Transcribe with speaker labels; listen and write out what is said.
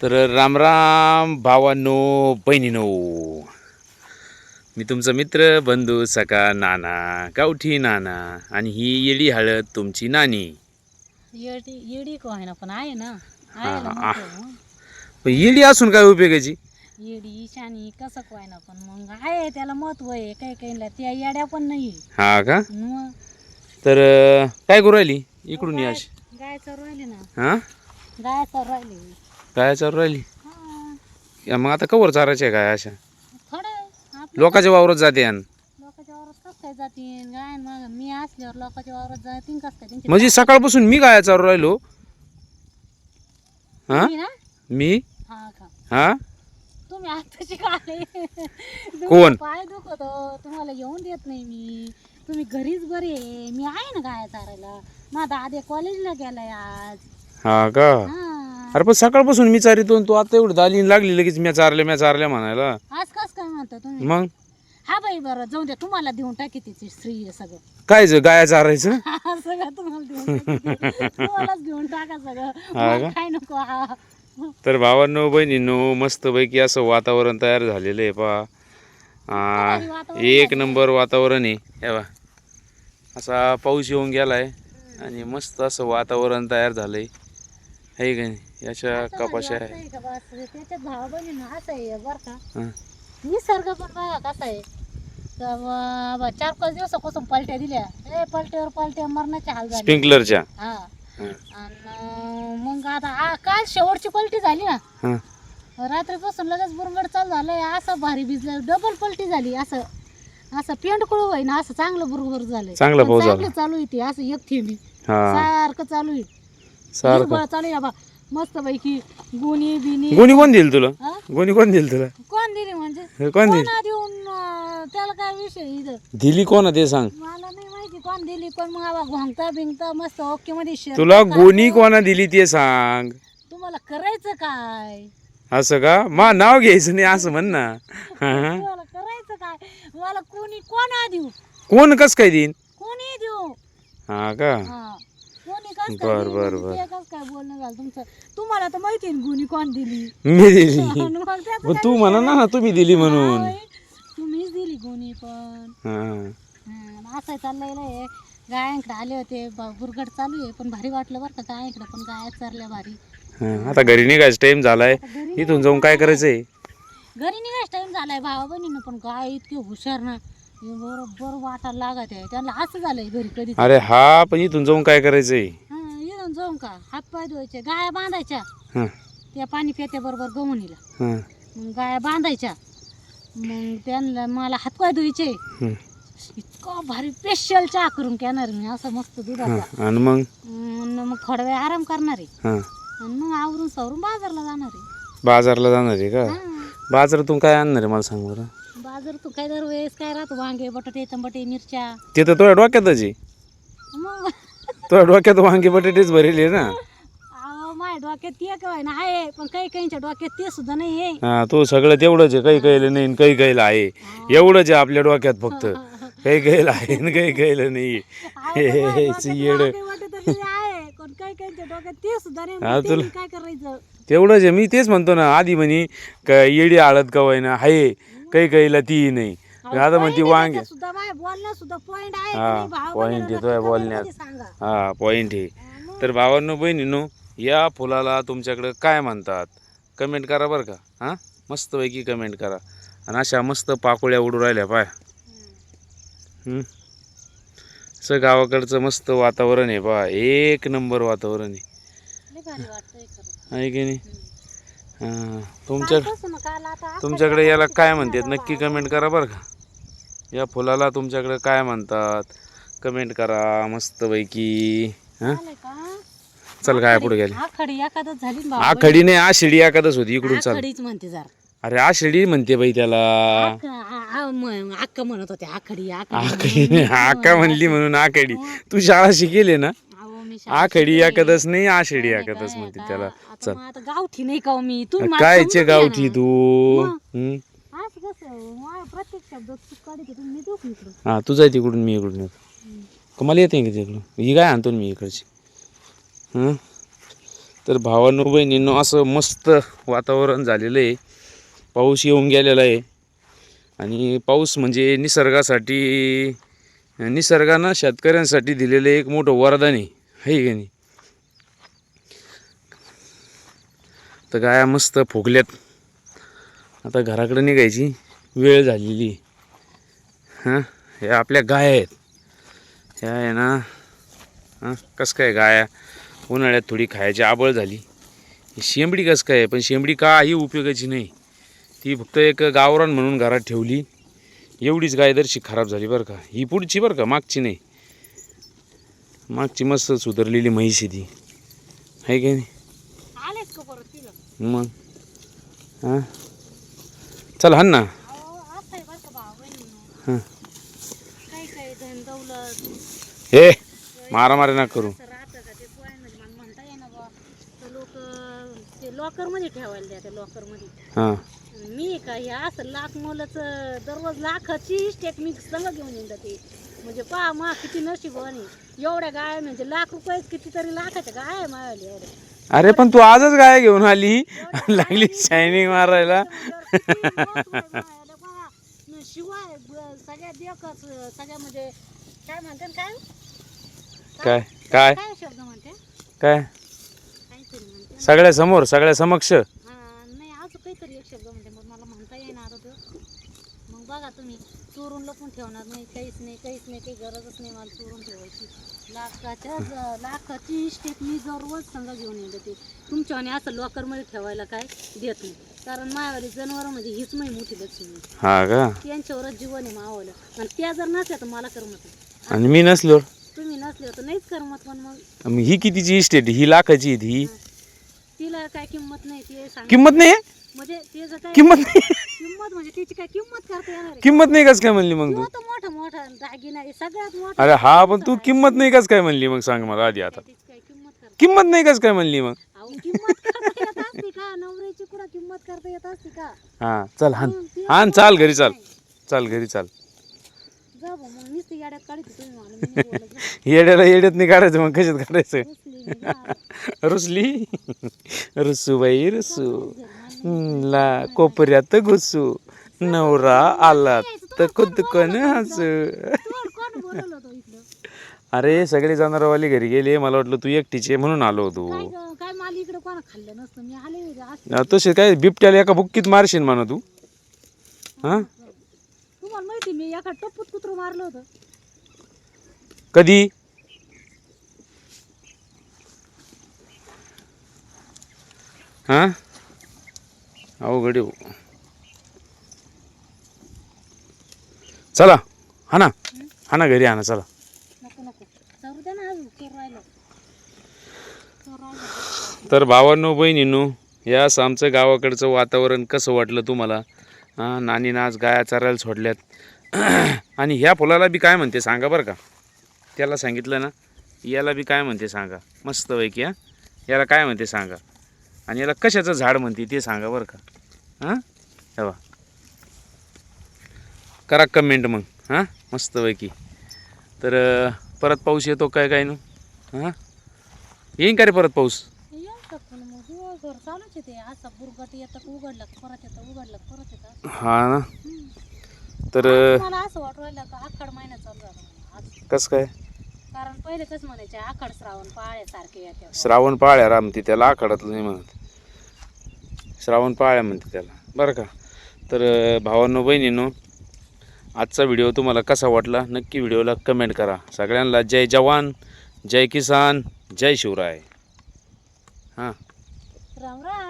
Speaker 1: तर रामराम भावांनो बहिणीनो. मी तुमचा मित्र बंधू सका नाना गावठी नाना आणि ही येडी हळद तुमची नानी.
Speaker 2: येडी येडी का आहे ना पण आहे ना.
Speaker 1: हा,
Speaker 2: आहे ना
Speaker 1: हा.
Speaker 2: मोठं.
Speaker 1: पण येडी असून काय उपयोगाची?
Speaker 2: येडी शानी कसं काय ना पण मग आहे त्याला महत्त्व आहे काही काहीला त्या येड्या पण नाही.
Speaker 1: हा का?
Speaker 2: मग?
Speaker 1: तर अं, काय करू राहिली? इकडून ये अशी.
Speaker 2: गाय चर राहिली ना.
Speaker 1: हा?
Speaker 2: गाय चर राहिली.
Speaker 1: काय चालू राहिली?
Speaker 2: हा.
Speaker 1: या मग आता कवर चारायचे काय अशा?
Speaker 2: थोडं
Speaker 1: लोकांच्या वावरात जाते यान
Speaker 2: लोकांच्या वावरात कसं काय गाय मग मी असल्यावर लोकांच्या वावरात जातील कसं काय त्यांची
Speaker 1: म्हणजे सकाळपासून मी काय चालू राहिलो? हा?
Speaker 2: तुम्ही ना?
Speaker 1: मी?
Speaker 2: हा का?
Speaker 1: हा?
Speaker 2: तुम्ही आताची काय?
Speaker 1: कोण?
Speaker 2: पाय दुखतो तुम्हाला येऊन देत नाही मी. तुम्ही घरीच बरे. मी आहे ना गाया चारायला? माझा आधी कॉलेजला गेलाय आज.
Speaker 1: हा का?
Speaker 2: हा.
Speaker 1: अरे पण सकाळपासून मी चारितो आणि तू आता एवढं दालीन लागली लगेच मी चारल्या मी चारल्या म्हणायला.
Speaker 2: आज कस काय म्हणता तुम्ही?
Speaker 1: मग?
Speaker 2: हा बाई बरं जाऊ द्या तुम्हाला देऊन टाकी तिची स्त्री आहे सगळं.
Speaker 1: काय ज गाया चारायचं?
Speaker 2: सगळं तुम्हाला देऊन टाकी. तुम्हालाच घेऊन टाका सगळं.
Speaker 1: हा
Speaker 2: मला
Speaker 1: का?
Speaker 2: काय नको हा.
Speaker 1: तर भावांनो बहिणींनो मस्तपैकी असं वातावरण तयार झालेलं आहे पा
Speaker 2: भारी वातावरण
Speaker 1: एक नंबर वातावरण आहे. हे बा असा पाऊस येऊन गेलाय आणि मस्त असं वातावरण तयार झालंय. आहे का नाही? याच्या कपाशा आहे.
Speaker 2: त्याच्यात भाव बहिणी असं आहे बरं का.
Speaker 1: हं.
Speaker 2: निसर्ग पण बघा कसा आहे. तर ब- चार पाच दिवसापासून पलट्या दिल्या. ए पलट्यावर पलट्या मरणाचे हाल झाले
Speaker 1: स्प्रिंकलरच्या
Speaker 2: हा.
Speaker 1: हं.
Speaker 2: आणि मग आता आ- काल शेवटची पलटी झाली ना.
Speaker 1: हं.
Speaker 2: रात्रीपासून लगेच बुरंगड चालू झालंय. असं भारी भिजलं. डबल पलटी झाली. असं असं पेंट कुळू होई ना असं चांगलं बरोबर झालंय.
Speaker 1: चांगला
Speaker 2: पण
Speaker 1: पाऊस झाला.
Speaker 2: चांगलं चालू आहे ते. असं एक थेंबी.
Speaker 1: हा.
Speaker 2: सारखं चालू आहे.
Speaker 1: सारखं.
Speaker 2: चालू बा मस्त पैकी गुणी बिनी
Speaker 1: गोणी कोण देईल तुला?
Speaker 2: हा?
Speaker 1: गोणी कोण देईल तुला?
Speaker 2: कोण दिली म्हणजे?
Speaker 1: कोण देईल
Speaker 2: कोणा देऊन अं, त्याला काय विषय इथं?
Speaker 1: दिली कोण ते सांग.
Speaker 2: मला नाही माहिती कोण दिली पण मग आबा घोंगता बिंगता मस्त ओके मध्ये शेर
Speaker 1: तुला गोणी कोणा दिली ते सांग.
Speaker 2: तुम्हाला करायचं काय?
Speaker 1: असं का? मा नाव घ्यायचं नाही असं म्हण ना. हा.
Speaker 2: तुम्हाला करायचं काय? मला कोणी कोणा देऊ?
Speaker 1: कोण कस काय देईन?
Speaker 2: कोणी देऊ?
Speaker 1: हा का?
Speaker 2: हा. कस
Speaker 1: बर,
Speaker 2: काय
Speaker 1: बर? बर.
Speaker 2: ते कस काय बोलणं झालं तुमचं? तुम्हाला तर माहिती आहे ना गुणी कोण दिली.
Speaker 1: मी दिली.
Speaker 2: आणि मग त्याचं
Speaker 1: पण
Speaker 2: काय
Speaker 1: तू म्हणा ना तुम्ही दिली म्हणून.
Speaker 2: होय, तुम्हीच दिली गुणी पण.
Speaker 1: हा.
Speaker 2: हं, असं चाललेलं आहे गायांकडे आले होते ब- बुरगट चालू आहे पण भारी वाटलं बरं का गायांकडे पण गाया चरल्या भारी.
Speaker 1: हा, आता घरी निघायचं टाइम झालाय.
Speaker 2: घरी
Speaker 1: इथून जाऊन काय करायचंय?
Speaker 2: घरी निघायच टाइम झालाय भावा बहिणीनं पण गाय इतके हुशार ना. हे बरोबर वाटायला लागत आहे. त्यांना असं झालंय घरी कधी
Speaker 1: अरे हा पण इथून जाऊन काय करायचंय?
Speaker 2: येऊन जाऊन का? हात पाय धुवायचे गाया बांधायच्या.
Speaker 1: हा,
Speaker 2: त्या पाणी पित्या बरोबर गवणीला.
Speaker 1: हा,
Speaker 2: मग गाया बांधायच्या. मग त्यांना मला हातपाय धुवायचे.
Speaker 1: हं,
Speaker 2: इतका भारी स्पेशल चहा करून घेणार मी असं मस्त दुधाचा.
Speaker 1: हा. आणि मग?
Speaker 2: अन् मग थोडा वेळ आराम करणार. आहे
Speaker 1: हा.
Speaker 2: आणि मग आवरून सवरून बाजारला जाणार. आहे
Speaker 1: बाजारला जाणार आहे का?
Speaker 2: हा.
Speaker 1: बाजारातून काय आणणार आहे मला सांग बरं?
Speaker 2: बाजार तू काय दरवेळेस काय राहतो? वांगे बटाटे टमाटे मिरच्या.
Speaker 1: ते तर तुझ्या डोक्यातच आहे
Speaker 2: मग?
Speaker 1: तुझ्या डोक्यात वांगे बटाटेच भरेले ना.
Speaker 2: अहो माझ्या डोक्यात ते काय ना आहे पण काही काहींच्या डोक्यात ते सुद्धा नाही आहे.
Speaker 1: हा तो सगळं तेवढंच आहे काही नाही आणि काही आहे. एवढंच आहे आपल्या डोक्यात फक्त. काही कैलं आहे आणि काही नाही.
Speaker 2: अहो, पण माझ्या डोक्यात
Speaker 1: येडं.
Speaker 2: वांगे बटाटे तरी आहे पण काही काहींच्या डोक्यात ते सुद्धा नाही
Speaker 1: हा,
Speaker 2: मग
Speaker 1: तुला-
Speaker 2: त्यांनी काय करायचं?
Speaker 1: तेवढंच आहे मी तेच म्हणतो ना आधी म्हणे का येडी हळद कवाय ना आहे काही कैला ती नाही. आता म्हणते वांगे. हा, तुझ्या
Speaker 2: नक्की
Speaker 1: बोलण्यात. हा पॉईंट आहे.
Speaker 2: हा,
Speaker 1: तर भावांनो बहिणीनो या फुलाला तुमच्याकडं काय म्हणतात? कमेंट करा बरं का. हां? मस्तपैकी कमेंट करा. आणि अशा मस्त पाकोळ्या उडू राहिल्या पाय? असं गावाकडचं मस्त वातावरण आहे पा एक नंबर वातावरण. आहे. की नाही? हां. तुमच्या
Speaker 2: कालपासून काल आता
Speaker 1: तुमच्याकडे याला काय म्हणतात? नक्की कमेंट करा बरं का. या फुलाला तुमच्याकडे काय म्हणतात? कमेंट करा मस्तपैकी. हां?
Speaker 2: आलंय का?
Speaker 1: चल काय पुढे गेले?
Speaker 2: आखाडी एखादच झाली ना
Speaker 1: आखडी नाही आषाढी एखादच होती. इकडून. चाल.
Speaker 2: आखाडीच म्हणते जरा.
Speaker 1: अरे आषाढी म्हणते बाई त्याला.
Speaker 2: आख- आ- आ- म- अक्का म्हणत होते आखाडी
Speaker 1: आखडी. आका म्हणली म्हणून आखडी. तू शाळा शिकेले ना? आखडी एखादच नाही आषाढी
Speaker 2: काय
Speaker 1: म्हणते? त्याला. चल.
Speaker 2: आता गावठी नाही का हो मी? तुम्ही मला
Speaker 1: कायचे
Speaker 2: समजून घ्या
Speaker 1: गावठी
Speaker 2: ना.
Speaker 1: तू. हं?
Speaker 2: असं कसं माझ्या प्रत्येक शब्दात चूक काढते तुम्ही मी देऊ का इकडं
Speaker 1: हा तू जाय तिकडून मी इकडून येतो. मला येते का तिकडून? ही काय आणतो ना मी इकडची. हं? तर भावांनो बहिणींनो असं मस्त वातावरण झालेलं आहे. पाऊस येऊन गेलेला आहे. आणि पाऊस म्हणजे निसर्गासाठी निसर्गानं शेतकऱ्यांसाठी दिलेलं एक मोठं वरदान आहे. आहे की नाही? तर गाया मस्त फुगल्यात. आता घराकडे निघायची. वेळ झालेली. हां? हे आपल्या गाय आहेत. ह्या आहे ना हां? कसं काय गाया? उन्हाळ्यात थोडी खायची आबळ झाली. ही शेंबडी कसं काय? आहे? पण शेंबडी काही उपयोगाची नाही. ती फक्त एक गावरान म्हणून घरात ठेवली. एवढीच गाय दरशी खराब झाली बरं का. ही पुढची बरं का मागची नाही. मागची मस्त सुधारलेली म्हैस ती. आहे की नाही? मग. हां? चल हान ना. हां. हे मारामारी ना करू.
Speaker 2: लॉकरमध्ये ठेवायला द्या लॉकरमध्ये.
Speaker 1: हां.
Speaker 2: मी का हे असं लाख मोलाचं दररोज लाखाची टेक्निक सगळं घेऊन येऊन जाते. म्हणजे पहा मा किती नशिबाने एवढ्या गाय म्हणजे लाख रुपये कितीतरी लाखाच्या गाय आहे मायावाली एवढ्या.
Speaker 1: अरे पण तू आजच गाय घेऊन आली. लागली शायनिंग मारायला.
Speaker 2: शिवाय ब- सगळ्या देखच सगळ्या म्हणजे काय म्हणते ना, काय?
Speaker 1: काय? काय?
Speaker 2: काय? शब्द म्हणते?
Speaker 1: काय?
Speaker 2: काहीतरी म्हणते.
Speaker 1: सगळ्या समोर सगळ्या समक्ष.
Speaker 2: हा नाही अजून काहीतरी एक शब्द म्हणते मग मला म्हणता येणार मग बघा तुम्ही. चोरून लपून ठेवणार नाही काहीच नाही काहीच नाही काही गरजच नाही मला चोरून ठेवायची. लाखाच्या ज- लाखाची स्टेप मी दररोज संघ घेऊन येते ते तुमच्या आणि असं लॉकरमध्ये ठेवायला काय देत नाही. कारण मायावाली जनावर म्हणजे हीच माही मोठी लक्ष्मी
Speaker 1: हा का?
Speaker 2: त्यांच्यावरच जीवन आहे मावाला आणि त्या जर नसल्या तर मला करमत नाही.
Speaker 1: आणि मी नसलो
Speaker 2: तुम्ही नसले तर नाहीच करमत पण मग.
Speaker 1: मग ही कितीची इस्टेट ही लाखाची आहे ही.
Speaker 2: तिला काय किंमत नाही ते सांग.
Speaker 1: किंमत नाही आहे?
Speaker 2: म्हणजे ते जर काय
Speaker 1: किंमत नाही
Speaker 2: किंमत म्हणजे तिची काय किंमत करता येणार आहे?
Speaker 1: किंमत नाही कस काय म्हणली मग तू?
Speaker 2: तो तर मोठा मोठा दागिना आहे सगळ्यात मोठा
Speaker 1: अरे हा पण तू किंमत नाही कस काय म्हणली मग सांग मला आधी आता.
Speaker 2: तिची काय किंमत करता
Speaker 1: किंमत नाही कस काय म्हणली मग?
Speaker 2: अहो किंमत करता येत असते का? नवऱ्याची कुठं किंमत करता येत असते का?
Speaker 1: हा चल हान
Speaker 2: ती
Speaker 1: हान चाल घरी चाल. चाल घरी चाल.
Speaker 2: जा भाऊ, मग नुसती याड्यात काढते तुम्ही मला मी नाही बोलत जा.
Speaker 1: येड्याला येड्यात नाही काढायचं मग कशात काढायचं?
Speaker 2: रुसली मी, जा.
Speaker 1: रुसली? रुसू बाई रुसू. ला कोपऱ्यात घुसू. नवरा आला तर कुदकन हसू. अरे सगळे जनावरवाले घरी गेले. मला वाटलं तू एकटीचे म्हणून आलो होतो.
Speaker 2: काय माल इकडं कोणा खाल्लं नसतं? मी आले असते
Speaker 1: अं, तसे काय बिबट्याला एका बुक्कीत मारशील म्हणा तू? हा?
Speaker 2: तुम्हाला माहिती मी एका टप्पूत कुत्र मारलं होतं.
Speaker 1: कधी? हा? अवघड आहे भाऊ. चला हा ना हा ना घरी हा ना चला तर भावांनो बहिणींनो यास आमचं गावाकडचं वातावरण कसं वाटलं तुम्हाला? हां नानीनं आज गाया चरायला सोडल्यात. आणि ह्या फुलाला बी काय म्हणते सांगा बरं का? त्याला सांगितलं ना याला बी काय म्हणते सांगा? मस्त पैकी हां. याला काय म्हणते सांगा? आणि याला कशाचं झाड म्हणते ते सांगा बरं का? हां? हे बा करा कमेंट मग हां? मस्तपैकी. तर परत पाऊस येतो काय काय नु? हां? येईन का रे परत पाऊस? हा ना. तर कसं काय?
Speaker 2: कारण पहिले कसं म्हणायचे आखाड श्रावण पाळ्यासारखे
Speaker 1: श्रावण पाळ्या रामती त्याला आखाडातलं नाही म्हणत. श्रावण पाळ्या म्हणते त्याला. बरं का? तर भावांनो बहिणींनो आजचा व्हिडिओ तुम्हाला कसा वाटला? नक्की व्हिडिओला कमेंट करा. सगळ्यांना जय जवान जय किसान जय शिवराय. हां.
Speaker 2: राम राम.